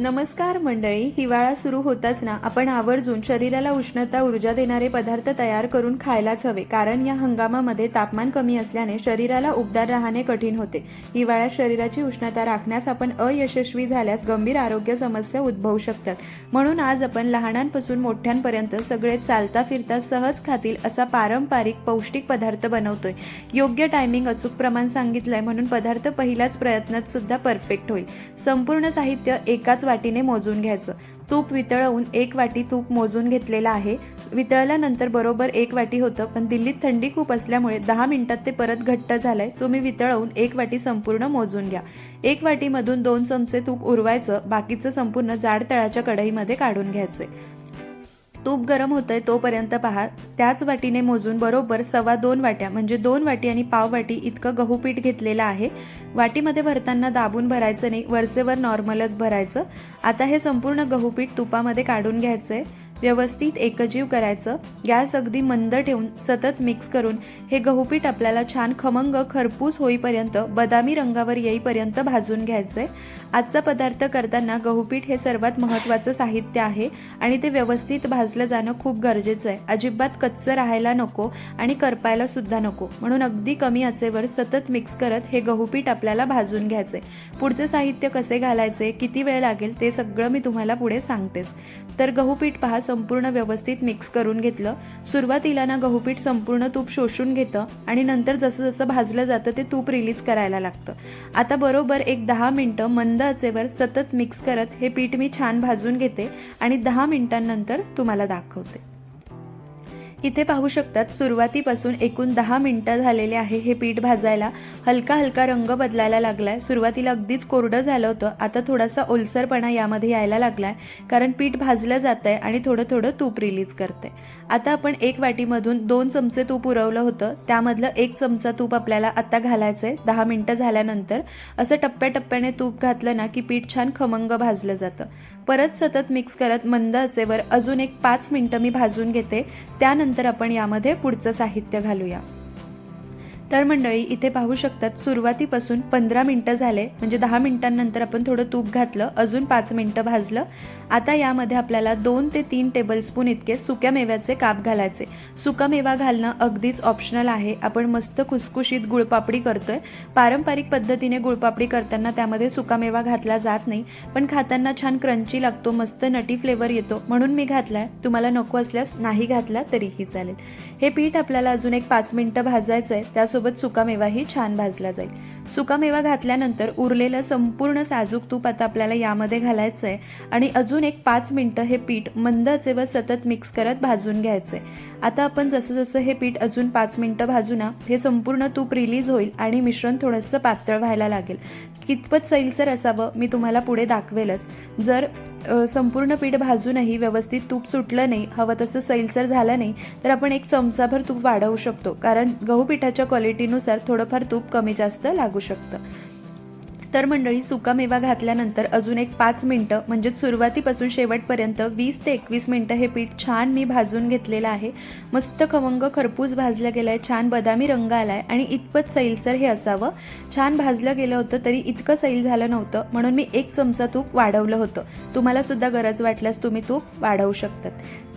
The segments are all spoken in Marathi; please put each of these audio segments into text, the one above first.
नमस्कार मंडळी हिवाळा सुरू होताच ना. आपण आवर्जून शरीराला उष्णता ऊर्जा देणारे पदार्थ तयार करून खायलाच हवे. कारण या हंगामामध्ये तापमान कमी असल्याने शरीराला उबदार राहणे कठीण होते. हिवाळ्यात शरीराची उष्णता राखण्यास आपण अयशस्वी झाल्यास गंभीर आरोग्य समस्या उद्भवू शकतात. म्हणून आज आपण लहानांपासून मोठ्यांपर्यंत सगळे चालता फिरता सहज खातील असा पारंपरिक पौष्टिक पदार्थ बनवतोय. योग्य टायमिंग अचूक प्रमाण सांगितलंय म्हणून पदार्थ पहिल्याच प्रयत्नात सुद्धा परफेक्ट होईल. संपूर्ण साहित्य एकाच वाटीने मोजून घ्यायचं. तूप वितळवून एक वाटी तूप मोजून घेतलेलं आहे. वितळल्यानंतर बरोबर एक वाटी होतं पण दिल्लीत थंडी खूप असल्यामुळे दहा मिनिटात ते परत घट्ट झालंय. तुम्ही वितळवून एक वाटी संपूर्ण मोजून घ्या. एक वाटीमधून दोन चमचे तूप उरवायचं बाकीचं संपूर्ण जाड तळाच्या कढईमध्ये काढून घ्यायचे. तूप गरम होतंय तोपर्यंत पहा. त्याच वाटीने मोजून बरोबर सव्वा दोन वाट्या म्हणजे दोन वाटी आणि पाव वाटी इतकं गहू पीठ घेतलेलं आहे. वाटीमध्ये भरताना दाबून भरायचं नाही वरचेवर नॉर्मलच भरायचं. आता हे संपूर्ण गहू पीठ तुपामध्ये काढून घ्यायचं आहे व्यवस्थित एकजीव करायचं. गॅस अगदी मंद ठेवून सतत मिक्स करून हे गहूपीठ आपल्याला छान खमंग खरपूस होईपर्यंत बदामी रंगावर येईपर्यंत भाजून घ्यायचंय. आजचा पदार्थ करताना गहूपीठ हे सर्वात महत्त्वाचं साहित्य आहे आणि ते व्यवस्थित भाजलं जाणं खूप गरजेचं आहे अजिबात कच्चं राहायला नको आणि करपायला सुद्धा नको. म्हणून अगदी कमी आचेवर सतत मिक्स करत हे गहूपीठ आपल्याला भाजून घ्यायचे पुढचे साहित्य कसे घालायचे किती वेळ लागेल ते सगळं मी तुम्हाला पुढे सांगतेच. तर गहूपीठ पहा संपूर्ण व्यवस्थित मिक्स करून घेतलं. सुरुवातीला ना गहूपीठ संपूर्ण तूप शोषून घेतं आणि नंतर जसं जसं भाजलं जातं ते तूप रिलीज करायला लागतं. आता बरोबर एक दहा मिनटं मंद आचेवर सतत मिक्स करत हे पीठ मी छान भाजून घेते आणि दहा मिनिटांनंतर तुम्हाला दाखवते. इथे पाहू शकतात सुरुवातीपासून एकूण दहा मिनटं झालेले आहे हे पीठ भाजायला. हलका हलका रंग बदलायला लागलाय. सुरुवातीला अगदीच कोरडं झालं होतं. आता थोडासा ओलसरपणा यामध्ये यायला लागलाय कारण पीठ भाजलं जात आहे आणि थोडं थोडं तूप रिलीज करते आता आपण एक वाटीमधून दोन चमचे तूप उरवलं होतं. त्यामधलं एक चमचा तूप आपल्याला आता घालायचं आहे दहा मिनटं झाल्यानंतर असं टप्प्याटप्प्याने तूप घातलं ना की पीठ छान खमंग भाजलं जातं. परत सतत मिक्स करत मंद असेवर अजून एक पाच मिनटं मी भाजून घेते. त्यानंतर आपण यामध्ये पुढचं साहित्य घालूया. तर मंडळी इथे पाहू शकतात सुरुवातीपासून पंधरा मिनटं झाले. म्हणजे दहा मिनिटांनंतर आपण थोडं तूप घातलं अजून पाच मिनटं भाजलं. आता यामध्ये आपल्याला दोन ते तीन टेबलस्पून इतके सुक्या मेव्याचे काप घालायचे. सुका मेवा घालणं अगदीच ऑप्शनल आहे. आपण मस्त खुसखुशीत गुळपापडी करतोय. पारंपरिक पद्धतीने गुळपापडी करताना त्यामध्ये सुका मेवा घातला जात नाही. पण खाताना छान क्रंची लागतो मस्त नटी फ्लेवर येतो. म्हणून मी घातलाय. तुम्हाला नको असल्यास नाही घातला तरीही चालेल. हे पीठ आपल्याला अजून एक पाच मिनटं भाजायचं आहे त्यासोबत सुकामेवाही छान भाजला जाईल. सुकामेवा घातल्यानंतर उरलेलं संपूर्ण साजूक तूप आता आपल्याला यामध्ये घालायचं आहे आणि अजून एक पाच मिनटं हे पीठ मंदाचे व सतत मिक्स करत भाजून घ्यायचं आहे आता आपण जसं जसं हे पीठ अजून पाच मिनटं भाजू ना हे संपूर्ण तूप रिलीज होईल आणि मिश्रण थोडंसं पातळ व्हायला लागेल. कितपत सैलसर असावं मी तुम्हाला पुढे दाखवेलच. जर संपूर्ण पीठ भाजूनही व्यवस्थित तूप सुटलं नाही हवं तसं सैलसर झालं नाही तर आपण एक चमचाभर तूप वाढवू शकतो कारण गहू पिठाच्या क्वालिटीनुसार थोडंफार तूप कमी जास्त लागू शकतं. तर मंडळी सुकामेवा घातल्यानंतर अजून एक पाच मिनटं म्हणजेच सुरुवातीपासून शेवटपर्यंत वीस ते एकवीस मिनटं हे पीठ छान मी भाजून घेतलेलं आहे. मस्त खमंग खरपूस भाजलं गेलं आहे छान बदामी रंग आला आहे आणि इतपत सैलसर हे असावं. छान भाजलं गेलं होतं तरी इतकं सैल झालं नव्हतं म्हणून मी एक चमचा तूप वाढवलं होतं. तुम्हाला सुद्धा गरज वाटल्यास तुम्ही तूप वाढवू शकतात.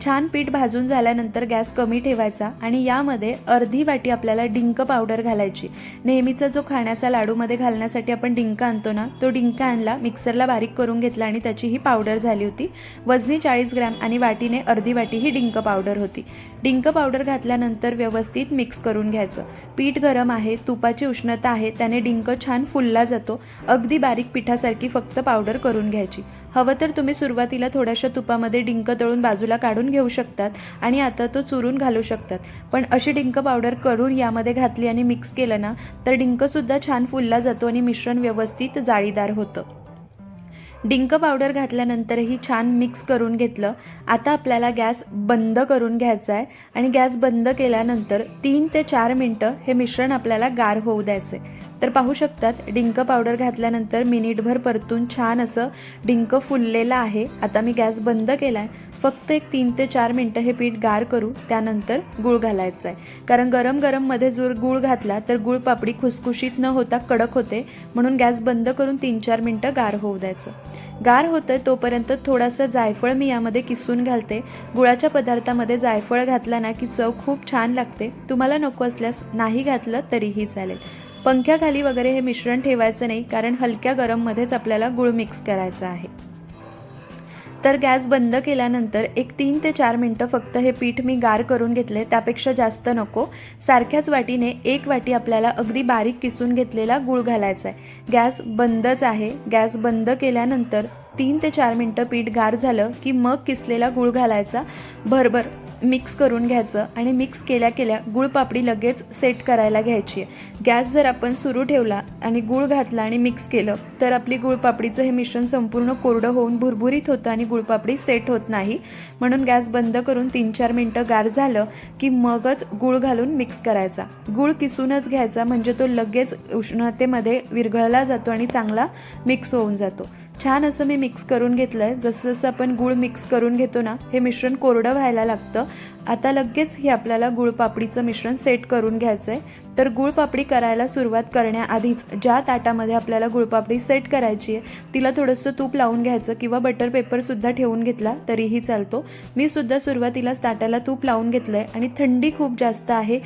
छान पीठ भाजून झाल्यानंतर गॅस कमी ठेवायचा आणि यामध्ये अर्धी वाटी आपल्याला डिंक पावडर घालायची. नेहमीचा जो खाण्याचा लाडूमध्ये घालण्यासाठी आपण डिंक आणतो ना तो डिंक आणला मिक्सरला बारीक करून घेतला आणि त्याची ही पावडर झाली होती. वजनी चाळीस ग्रॅम आणि वाटीने अर्धी वाटी ही डिंक पावडर होती. डिंक पावडर घातल्यानंतर व्यवस्थित मिक्स करून घ्यायचं. पीठ गरम आहे तुपाची उष्णता आहे त्याने डिंक छान फुलला जातो. अगदी बारीक पिठासारखी फक्त पावडर करून घ्यायची. हवं तर तुम्ही सुरुवातीला थोड्याशा तुपामध्ये डिंक तळून बाजूला काढून घेऊ शकतात आणि आता तो चुरून घालू शकतात. पण अशी डिंक पावडर करून यामध्ये घातली आणि मिक्स केलं ना तर डिंकसुद्धा छान फुलला जातो आणि मिश्रण व्यवस्थित जाळीदार होतं. डिंक पावडर घातल्यानंतरही छान मिक्स करून घेतलं. आता आपल्याला गॅस बंद करून घ्यायचा आहे आणि गॅस बंद केल्यानंतर तीन ते चार मिनटं हे मिश्रण आपल्याला गार होऊ द्यायचे तर पाहू शकतात डिंक पावडर घातल्यानंतर मिनिटभर परतून छान असं डिंक फुललेलं आहे. आता मी गॅस बंद केला आहे फक्त एक तीन ते चार मिनटं हे पीठ गार करू त्यानंतर गूळ घालायचं आहे कारण गरम गरममध्ये जर गूळ घातला तर गूळ पापडी खुसखुशीत न होता कडक होते म्हणून गॅस बंद करून तीन चार मिनटं गार होऊ द्यायचं. गार होतं तोपर्यंत थोडासा जायफळ मी यामध्ये किसून घालते. गुळाच्या पदार्थामध्ये जायफळ घातला ना की चव खूप छान लागते. तुम्हाला नको असल्यास नाही घातलं तरीही चालेल. पंख्याखाली वगैरे हे मिश्रण ठेवायचं नाही कारण हलक्या गरममध्येच आपल्याला गुळ मिक्स करायचा आहे. तर गॅस बंद केल्यानंतर एक तीन ते चार मिनटं फक्त हे पीठ मी गार करून घेतले त्यापेक्षा जास्त नको. सारख्याच वाटीने एक वाटी आपल्याला अगदी बारीक किसून घेतलेला गूळ घालायचा आहे. गॅस बंदच आहे. गॅस बंद केल्यानंतर तीन ते चार मिनटं पीठ गार झालं की मग किसलेला गूळ घालायचा. भरभर मिक्स करून घ्यायचं आणि मिक्स केल्या केल्या गुळपापडी लगेच सेट करायला घ्यायची आहे. गॅस जर आपण सुरू ठेवला आणि गूळ घातला आणि मिक्स केलं तर आपली गुळपापडीचं हे मिश्रण संपूर्ण कोरडं होऊन भुरभुरीत होतं आणि गुळपापडी सेट होत नाही. म्हणून गॅस बंद करून तीन चार मिनटं गार झालं की मगच गूळ घालून मिक्स करायचा. गूळ किसूनच घ्यायचा म्हणजे तो लगेच उष्णतेमध्ये विरघळला जातो आणि चांगला मिक्स होऊन जातो. छान असं मी मिक्स करून घेतलं आहे जसं जसं आपण गूळ मिक्स करून घेतो ना हे मिश्रण कोरडं व्हायला लागतं. आता लगेच हे आपल्याला गुळपापडीचं मिश्रण सेट करून घ्यायचं आहे तर गुळपापडी करायला सुरुवात करण्याआधीच ज्या ताटामध्ये आपल्याला गुळपापडी सेट करायची आहे तिला थोडंसं तूप लावून घ्यायचं किंवा बटर पेपरसुद्धा ठेवून घेतला तरीही चालतो. मी सुद्धा सुरुवातीलाच ताटाला तूप लावून घेतलं आहे आणि थंडी खूप जास्त आहे.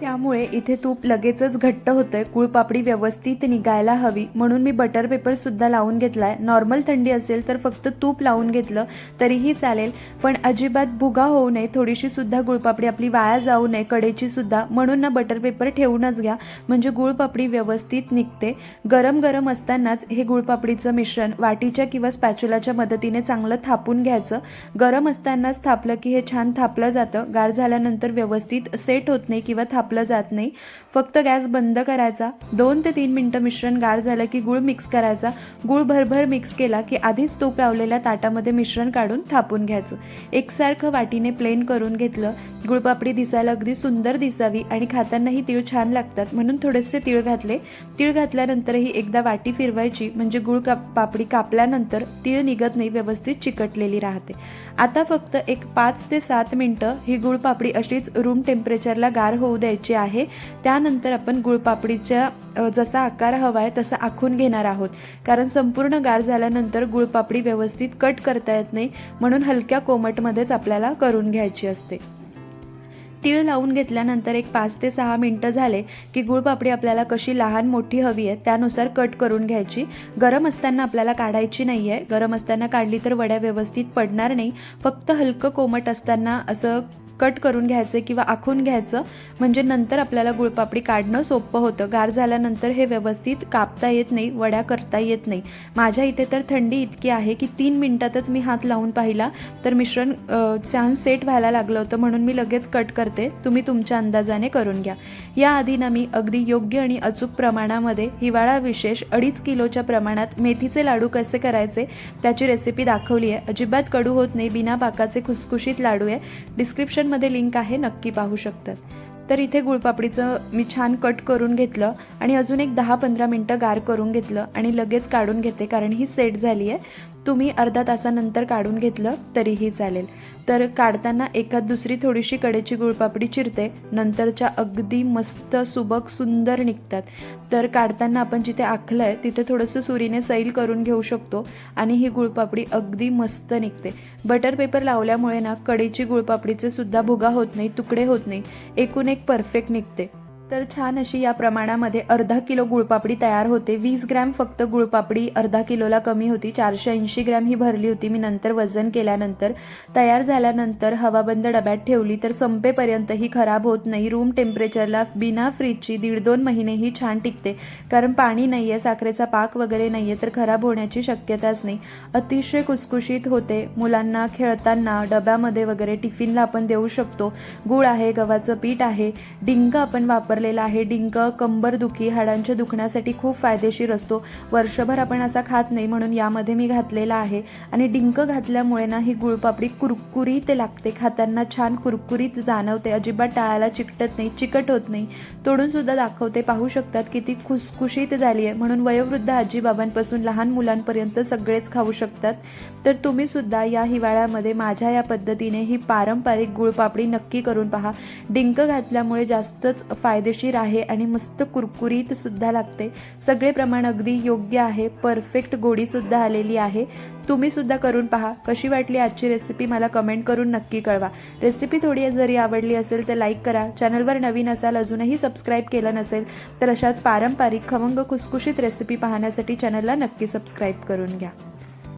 त्यामुळे इथे तूप लगेचच घट्ट होतंय. गुळपापडी व्यवस्थित निघायला हवी. म्हणून मी बटर पेपर सुद्धा लावून घेतलाय. नॉर्मल थंडी असेल तर फक्त तूप लावून घेतलं तरीही चालेल. पण अजिबात भुगा होऊ नये. थोडीशी सुद्धा गुळपापडी आपली वाया जाऊ नये. कडेची सुद्धा. म्हणून ना बटर पेपर ठेवूनच घ्या. म्हणजे गुळपापडी व्यवस्थित निघते. गरम गरम असतानाच हे गुळपापडीचं मिश्रण वाटीच्या किंवा स्पॅच्युलाच्या मदतीने चांगलं थापून घ्यायचं. गरम असतानाच थापलं की हे छान थापलं जातं. गार झाल्यानंतर व्यवस्थित सेट होत नाही किंवा थाप थापलं जात नाही. फक्त गॅस बंद करायचा. दोन ते तीन मिनटं मिश्रण गार झालं की गुळ मिक्स करायचा. गुळ भरभर मिक्स केला की आधीच तूप लावलेल्या ताटामध्ये मिश्रण काढून थापून घ्यायचं. एकसारखं वाटीने प्लेन करून घेतलं. गुळपापडी दिसायला अगदी सुंदर दिसावी आणि खातानाही तीळ छान लागतात म्हणून थोडेसे तीळ घातले. तीळ घातल्यानंतरही एकदा वाटी फिरवायची म्हणजे गुळ काप पापडी कापल्यानंतर तीळ निघत नाही व्यवस्थित चिकटलेली राहते. आता फक्त एक पाच ते सात मिनटं ही गुळपापडी अशीच रूम टेम्परेचरला गार होऊ द्यायची. आहे. त्यानंतर आपण गुळपापडीच्या जसा आकार हवा आहे तसा आखून घेणार आहोत. कारण संपूर्ण गार झाल्यानंतर गुळपापडी व्यवस्थित कट करता येत नाही म्हणून हलक्या कोमटमध्येच आपल्याला करून घ्यायची असते. तीळ लावून घेतल्यानंतर एक पाच ते सहा मिनटं झाले की गुळपापडी आपल्याला कशी लहान मोठी हवी आहे त्यानुसार कट करून घ्यायची. गरम असताना आपल्याला काढायची नाही आहे गरम असताना काढली तर वड्या व्यवस्थित पडणार नाही. फक्त हलकं कोमट असताना असं कट करून घ्यायचं किंवा आखून घ्यायचं म्हणजे नंतर आपल्याला गुळपापडी काढणं सोपं होतं. गार झाल्यानंतर हे व्यवस्थित कापता येत नाही वड्या करता येत नाही. माझ्या इथे तर थंडी इतकी आहे की तीन मिनटातच मी हात लावून पाहिला तर मिश्रण छान सेट व्हायला लागलं होतं. म्हणून मी लगेच कट करते. तुम्ही तुमच्या अंदाजाने करून घ्या. याआधी ना मी अगदी योग्य आणि अचूक प्रमाणामध्ये हिवाळा विशेष अडीच किलोच्या प्रमाणात मेथीचे लाडू कसे करायचे त्याची रेसिपी दाखवली आहे. अजिबात कडू होत नाही. बिना पाकाचे खुसखुशीत लाडू आहे. डिस्क्रिप्शन डिस्क्रिप्शनमध्ये लिंक आहे नक्की पाहू शकतात. तर इथे गुळपापडीचं मी छान कट करून घेतलं आणि अजून एक दहा पंधरा मिनटं गार करून घेतलं आणि लगेच काढून घेते कारण ही सेट झाली आहे तुम्ही अर्धा तासानंतर काढून घेतलं तरीही चालेल. तर काढताना एखाद दुसरी थोडीशी कडेची गुळपापडी चिरते नंतरच्या अगदी मस्त सुबक सुंदर निघतात. तर काढताना आपण जिथे आखलं आहे तिथे थोडंसं सुरीने सैल करून घेऊ शकतो आणि ही गुळपापडी अगदी मस्त निघते. बटर पेपर लावल्यामुळे ना कडेची गुळपापडीचे सुद्धा भुगा होत नाही तुकडे होत नाही. एकूण एक परफेक्ट निघते. तर छान अशी या प्रमाणामध्ये अर्धा किलो गुळपापडी तयार होते. वीस ग्रॅम फक्त गुळपापडी अर्धा किलोला कमी होती. चारशे ऐंशी ग्रॅम ही भरली होती. मी नंतर वजन केल्यानंतर तयार झाल्यानंतर हवाबंद डब्यात ठेवली तर संपेपर्यंत ही खराब होत नाही. रूम टेम्परेचरला बिना फ्रीजची दीड दोन महिने ही छान टिकते. कारण पाणी नाही आहे साखरेचा पाक वगैरे नाही आहे तर खराब होण्याची शक्यताच नाही. अतिशय कुसकुशीत होते. मुलांना खेळताना डब्यामध्ये वगैरे टिफिनला आपण देऊ शकतो. गूळ आहे गव्हाचं पीठ आहे. डिंक आपण वापर वापरलेला आहे. डिंक कंबर दुखी हाडांच्या दुखण्यासाठी खूप फायदेशीर असतो. वर्षभर आपण असा खात नाही म्हणून यामध्ये मी घातलेला आहे. आणि डिंक घातल्यामुळे ना ही गुळपापडी कुरकुरीत लागते. खाताना छान कुरकुरीत जाणवते. अजिबात टाळायला चिकटत नाही चिकट होत नाही. तोडून सुद्धा दाखवते. पाहू शकतात किती खुसखुशीत झाली आहे म्हणून वयोवृद्ध आजीबाबांपासून लहान मुलांपर्यंत सगळेच खाऊ शकतात. तर तुम्ही सुद्धा या हिवाळ्यामध्ये माझ्या या पद्धतीने ही पारंपरिक गुळपापडी नक्की करून पहा. डिंक घातल्यामुळे जास्तच फायदेशीर आहे आणि मस्त कुरकुरीत सुद्धा लागते. सगळे प्रमाण अगदी योग्य आहे. परफेक्ट गोडीसुद्धा आलेली आहे. तुम्ही सुद्धा करून पहा. कशी वाटली आजची रेसिपी मला कमेंट करून नक्की कळवा. रेसिपी थोडी जरी आवडली असेल तर लाईक करा. चॅनलवर नवीन असाल अजूनही सबस्क्राईब केलं नसेल तर अशाच पारंपरिक खमंग खुसखुशीत रेसिपी पाहण्यासाठी चॅनलला नक्की सबस्क्राईब करून घ्या.